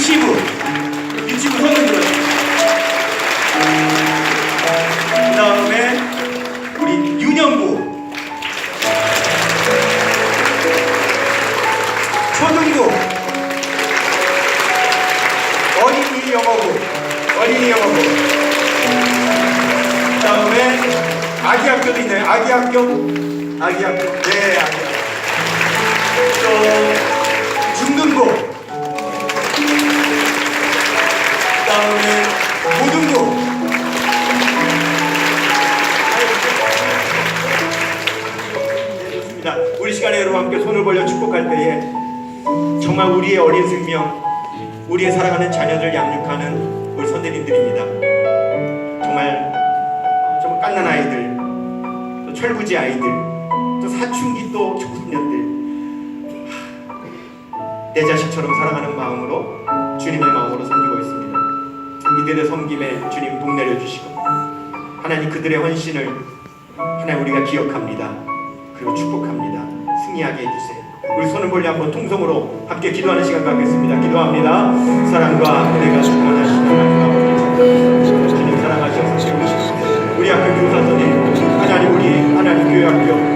유치부 유치부 손을 들어주세요. 그 다음에 우리 윤영구 초등부 어린이 영어부. 어린이 영어부. 그 다음에 아기 학교도 있네요? 아기 학교? 아기 학교. 네 아기 학교 축복할 때에 정말 우리의 어린 생명, 우리의 사랑하는 자녀들 양육하는 우리 선생님들입니다. 정말 어, 정말 깐난 아이들, 또 철부지 아이들, 또 사춘기 또 청소년들 내 자식처럼 사랑하는 마음으로 주님의 마음으로 섬기고 있습니다. 이들의 섬김에 주님 복 내려주시고 하나님 그들의 헌신을 하나님 우리가 기억합니다. 그리고 축복합니다. 승리하게 해주세요. 우리 손을 한번 통성으로 함께 기도하는 시간 갖겠습니다. 기도합니다. 사랑과 은혜가 충만하시는 하나님 사랑하셔서 우리 학교 교사 선생님 하나님 우리 하나님 교회 학교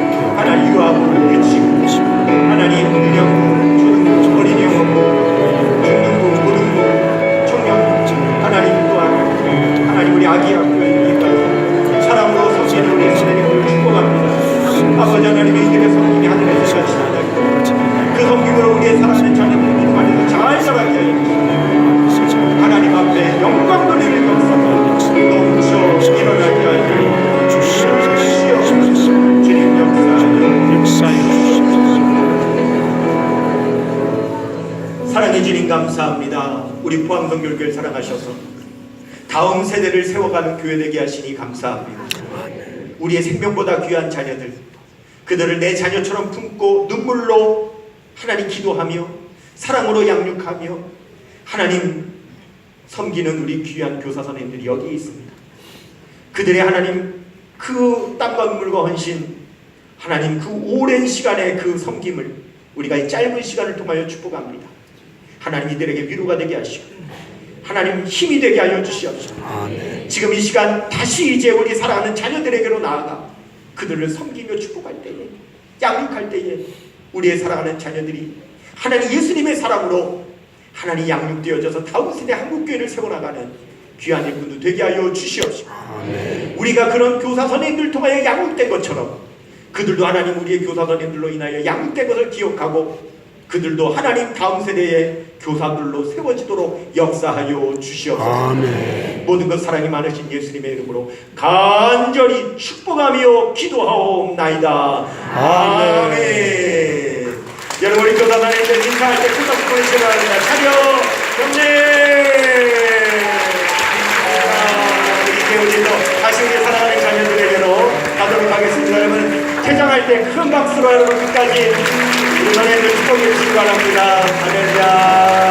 사랑해 주님 감사합니다. 우리 포항성교육을 사랑하셔서 다음 세대를 세워가는 교회 되게 하시니 감사합니다. 우리의 생명보다 귀한 자녀들 그들을 내 자녀처럼 품고 눈물로 하나님 기도하며 사랑으로 양육하며 하나님 섬기는 우리 귀한 교사 선생님들이 여기 있습니다. 그들의 하나님 그 땀과 눈물과 헌신 하나님 그 오랜 시간의 그 섬김을 우리가 이 짧은 시간을 통하여 축복합니다. 하나님 이들에게 위로가 되게 하시고 하나님 힘이 되게 하여 주시옵소서. 지금 이 시간 다시 이제 우리 사랑하는 자녀들에게로 나아가 그들을 섬기며 축복할 때에 양육할 때에 우리의 사랑하는 자녀들이 하나님 예수님의 사랑으로 하나님 양육되어져서 세대 한국교회를 세워나가는 귀한 일꾼도 되게 하여 주시옵소서. 우리가 그런 교사 선생님들 통하여 양육된 것처럼 그들도 하나님 우리의 교사 선생님들로 인하여 양육된 것을 기억하고 그들도 하나님 다음 세대의 교사들로 세워지도록 역사하여 주시옵소서. 모든 것 사랑이 많으신 예수님의 이름으로 간절히 축복하며 기도하옵나이다. 아멘. 여러분 우리 교사 선생님들 인사할 때 큰박 보내시기 바랍니다. 차려 경례. 우리도 다시 우리 사랑하는 자녀들에게로 가도록 하겠습니다. 여러분 퇴장할 때 큰 박수로 여러분 끝까지 선생님들 축복해 주시기 바랍니다. 할렐루야.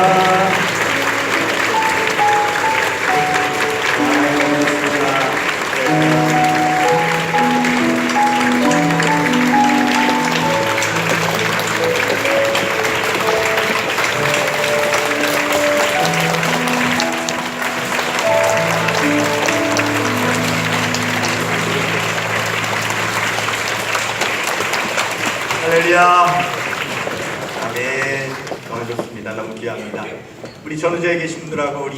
할렐루야. 아멘. 너무 좋습니다. 너무 귀합니다. 우리 전우자에 계신 분들하고 우리